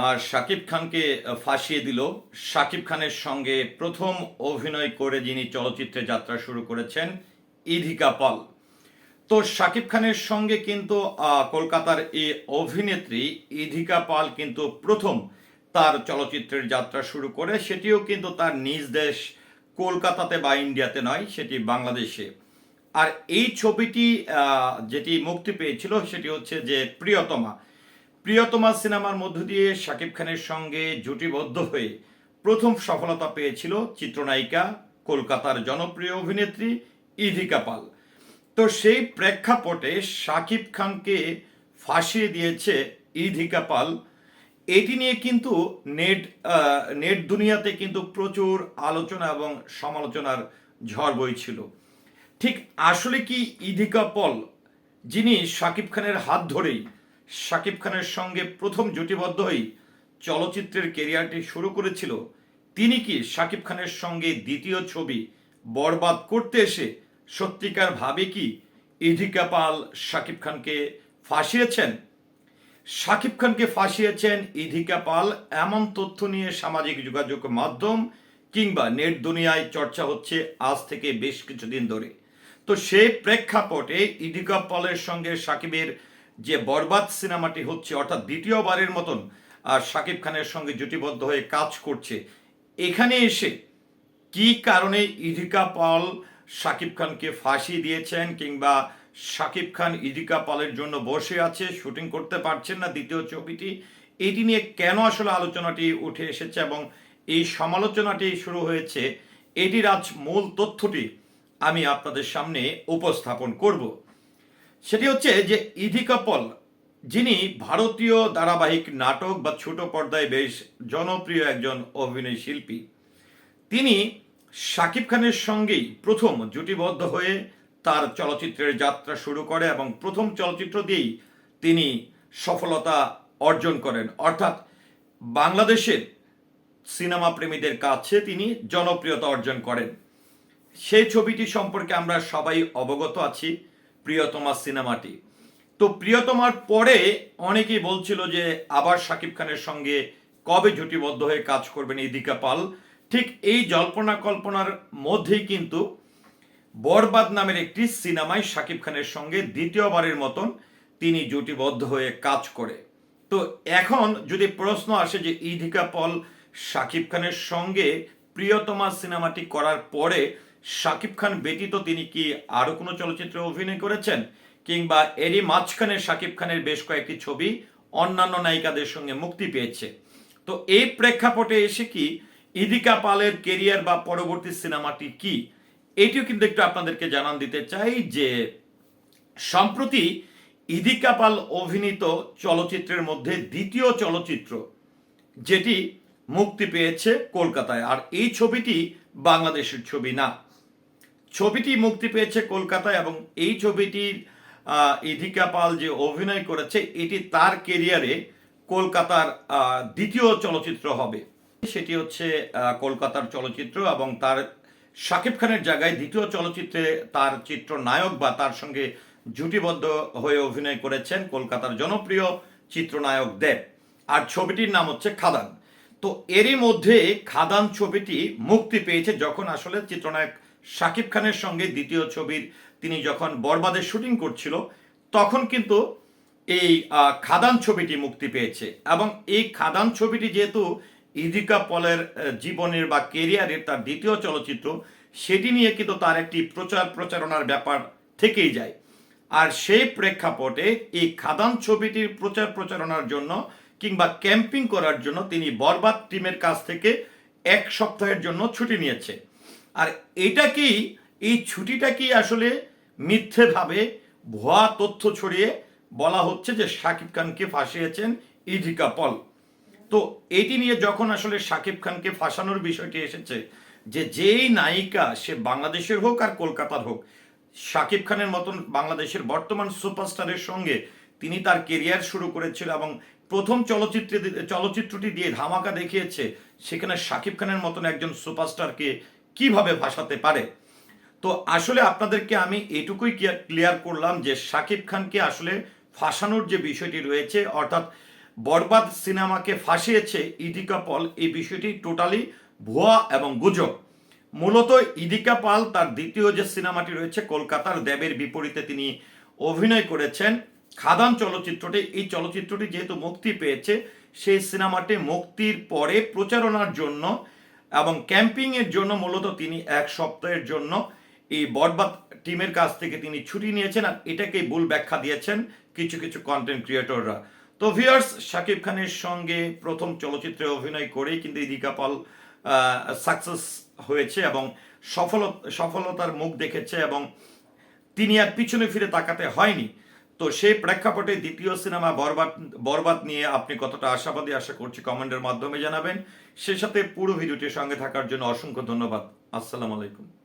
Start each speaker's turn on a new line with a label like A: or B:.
A: আর শাকিব খানকে ফাঁসিয়ে দিল। শাকিব খানের সঙ্গে প্রথম অভিনয় করে যিনি চলচ্চিত্রে যাত্রা শুরু করেছেন, ইধিকা পাল। তো শাকিব খানের সঙ্গে কিন্তু কলকাতার এই অভিনেত্রী ইধিকা পাল কিন্তু প্রথম তার চলচ্চিত্রের যাত্রা শুরু করে। সেটিও কিন্তু তার নিজ দেশ কলকাতাতে বা ইন্ডিয়াতে নয়, সেটি বাংলাদেশে। আর এই ছবিটি যেটি মুক্তি পেয়েছিল, সেটি হচ্ছে যে প্রিয়তমা। প্রিয়তমা সিনেমার মধ্য দিয়ে শাকিব খানের সঙ্গে জুটিবদ্ধ হয়ে প্রথম সফলতা পেয়েছিল চিত্রনায়িকা, কলকাতার জনপ্রিয় অভিনেত্রী ইধিকা পাল তো সেই প্রেক্ষাপটে শাকিব খানকে ফাঁসিয়ে দিয়েছে ইধিকা পাল এটি নিয়ে কিন্তু নেট নেট দুনিয়াতে কিন্তু প্রচুর আলোচনা এবং সমালোচনার ঝড় বইছিল। ঠিক আসলে কি ইধিকা পল যিনি শাকিব খানের হাত ধরেই শাকিব খানের সঙ্গে প্রথম জুটিবদ্ধ হয়ে চলচ্চিত্রের কেরিয়ারটি শুরু করেছিল। তিনি কি শাকিব খানের সঙ্গে দ্বিতীয় ছবি বরবাদ করতে এসে সত্যিকার ভাবে কি ইধিকা পাল শাকিব খানকে ফাঁসিয়েছেন? শাকিব খানকে ফাঁসিয়েছেন ইধিকা পাল এমন তথ্য নিয়ে সামাজিক যোগাযোগ মাধ্যম কিংবা নেট দুনিয়ায় চর্চা হচ্ছে আজ থেকে বেশ কিছুদিন ধরে। তো সেই প্রেক্ষাপটে ইধিকা পালের সঙ্গে সাকিবের যে বরবাদ সিনেমাটি হচ্ছে, অর্থাৎ দ্বিতীয়বারের মতন, আর শাকিব খানের সঙ্গে জুটিবদ্ধ হয়ে কাজ করছে, এখানে এসে কি কারণে ইধিকা পাল শাকিব খানকে ফাঁসি দিয়েছেন কিংবা শাকিব খান ইধিকা পালের জন্য বসে আছে, শুটিং করতে পারছেন না দ্বিতীয় ছবিটি, এটি নিয়ে কেন আসলে আলোচনাটি উঠে এসেছে এবং এই সমালোচনাটি শুরু হয়েছে, এটির আজ মূল তথ্যটি আমি আপনাদের সামনে উপস্থাপন করব। সেটি হচ্ছে যে ইধিকা পল যিনি ভারতীয় ধারাবাহিক নাটক বা ছোট পর্দায় বেশ জনপ্রিয় একজন অভিনয় শিল্পী। তিনি শাকিব খানের সঙ্গেই প্রথম জুটিবদ্ধ হয়ে তার চলচ্চিত্রের যাত্রা শুরু করে এবং প্রথম চলচ্চিত্র দিয়েই তিনি সফলতা অর্জন করেন। অর্থাৎ বাংলাদেশের সিনেমা প্রেমীদের কাছে তিনি জনপ্রিয়তা অর্জন করেন। সেই ছবিটি সম্পর্কে আমরা সবাই অবগত আছি। প্রিয়তমা সিনেমাটি। তো প্রিয়তমার পরে অনেকেই বলছিল যে আবার শাকিব খানের সঙ্গে কবে জুটিবদ্ধ হয়ে কাজ করবেন ইদিকা পাল? ঠিক এই জল্পনা কল্পনার মধ্যেই কিন্তু বরবাদ নামের একটি সিনেমায় শাকিব খানের সঙ্গে দ্বিতীয়বারের মতন তিনি জুটিবদ্ধ হয়ে কাজ করে। তো এখন যদি প্রশ্ন আসে যে ইধিকা পল শাকিব খানের সঙ্গে প্রিয়তমা সিনেমাটি করার পরে শাকিব খান ব্যতীত তিনি কি আরও কোনো চলচ্চিত্রে অভিনয় করেছেন? কিংবা এরই মাঝখানে শাকিব খানের বেশ কয়েকটি ছবি অন্যান্য নায়িকাদের সঙ্গে মুক্তি পেয়েছে। তো এই প্রেক্ষাপটে এসে কি ইদিকা পালের কেরিয়ার বা পরবর্তী সিনেমাটি কি? এটিও কিন্তু একটু আপনাদেরকে জানান দিতে চাই যে, সম্প্রতি ইদিকা পাল অভিনীত চলচ্চিত্রের মধ্যে দ্বিতীয় চলচ্চিত্র, যেটি মুক্তি পেয়েছে কলকাতায়। আর এই ছবিটি বাংলাদেশের ছবি না। ছবিটি মুক্তি পেয়েছে কলকাতায় এবং এই ছবিটির ইধিকা পাল যে অভিনয় করেছে, এটি তার কেরিয়ারে কলকাতার দ্বিতীয় চলচ্চিত্র হবে। সেটি হচ্ছে কলকাতার চলচ্চিত্র এবং তার, শাকিব খানের জায়গায় দ্বিতীয় চলচ্চিত্রে তার চিত্রনায়ক বা তার সঙ্গে জুটিবদ্ধ হয়ে অভিনয় করেছেন কলকাতার জনপ্রিয় চিত্রনায়ক দেব। আর ছবিটির নাম হচ্ছে খাদান। তো এরই মধ্যে খাদান ছবিটি মুক্তি পেয়েছে যখন আসলে চিত্রনায়ক শাকিব খানের সঙ্গে দ্বিতীয় ছবির তিনি যখন বরবাদের শুটিং করছিল, তখন কিন্তু এই খাদান ছবিটি মুক্তি পেয়েছে। এবং এই খাদান ছবিটি যেহেতু ইদিকা পলের জীবনের বা কেরিয়ারের তার দ্বিতীয় চলচ্চিত্র, সেটি নিয়ে কিন্তু তার একটি প্রচার প্রচারণার ব্যাপার থেকেই যায়। আর সেই প্রেক্ষাপটে এই খাদান ছবিটির প্রচার প্রচারণার জন্য কিংবা ক্যাম্পিং করার জন্য তিনি বরবাদ টিমের কাছ থেকে এক সপ্তাহের জন্য ছুটি নিয়েছে। আর এটা কি, এই ছুটিটা কি আসলে মিথ্যেভাবে ভুয়া তথ্য ছড়িয়ে বলা হচ্ছে যে শাকিব খানকে ফাঁসিয়েছেন ইধিকা পল? তো এটি নিয়ে যখন আসলে শাকিব খানকে ফাঁসানোর বিষয়টি এসেছে যে যেই নায়িকা সে বাংলাদেশের হোক আর কলকাতার হোক শাকিব খানের মতন বাংলাদেশের বর্তমান সুপারস্টারের সঙ্গে তিনি তার কেরিয়ার শুরু করেছিল এবং প্রথম চলচ্চিত্রে চলচ্চিত্রটি দিয়ে ধামাকা দেখিয়েছে সেখানে শাকিব খানের মতন একজন সুপারস্টারকে কীভাবে ভাসাতে পারে? তো আসলে আপনাদেরকে আমি এটুকুই ক্লিয়ার করলাম যে শাকিব খানকে আসলে ফাঁসানোর যে বিষয়টি রয়েছে, অর্থাৎ বরবাদ সিনেমাকে ফাঁসিয়েছে ইদিকা পল, এই বিষয়টি টোটালি ভুয়া এবং গুজব। মূলত ইদিকা পাল তার দ্বিতীয় যে সিনেমাটি রয়েছে কলকাতার দেবের বিপরীতে তিনি অভিনয় করেছেন। খাদান চলচ্চিত্রটি, এই চলচ্চিত্রটি যেহেতু মুক্তি পেয়েছে, সেই সিনেমাটি মুক্তির পরে প্রচারণার জন্য এবং ক্যাম্পিংয়ের জন্য মূলত তিনি এক সপ্তাহের জন্য এই বরবাদ টিমের কাছ থেকে তিনি ছুটি নিয়েছেন আর এটাকে ভুল ব্যাখ্যা দিয়েছেন কিছু কিছু কন্টেন্ট ক্রিয়েটররা তো ভিউয়ার্স শাকিব খানের সঙ্গে প্রথম চলচ্চিত্রে অভিনয় করেই কিন্তু ইদিকা পাল সাকসেস হয়েছে এবং সফল সফলতার মুখ দেখেছে এবং তিনি আর পিছনে ফিরে তাকাতে হয়নি। তো সেই প্রেক্ষাপটে দ্বিতীয় সিনেমা বরবাদ বরবাদ নিয়ে আপনি কতটা আশাবাদী আশা করছি কমেন্টের মাধ্যমে জানাবেন। সে সাথে পুরো ভিডিওটির সঙ্গে থাকার জন্য অসংখ্য ধন্যবাদ। আসসালামু আলাইকুম।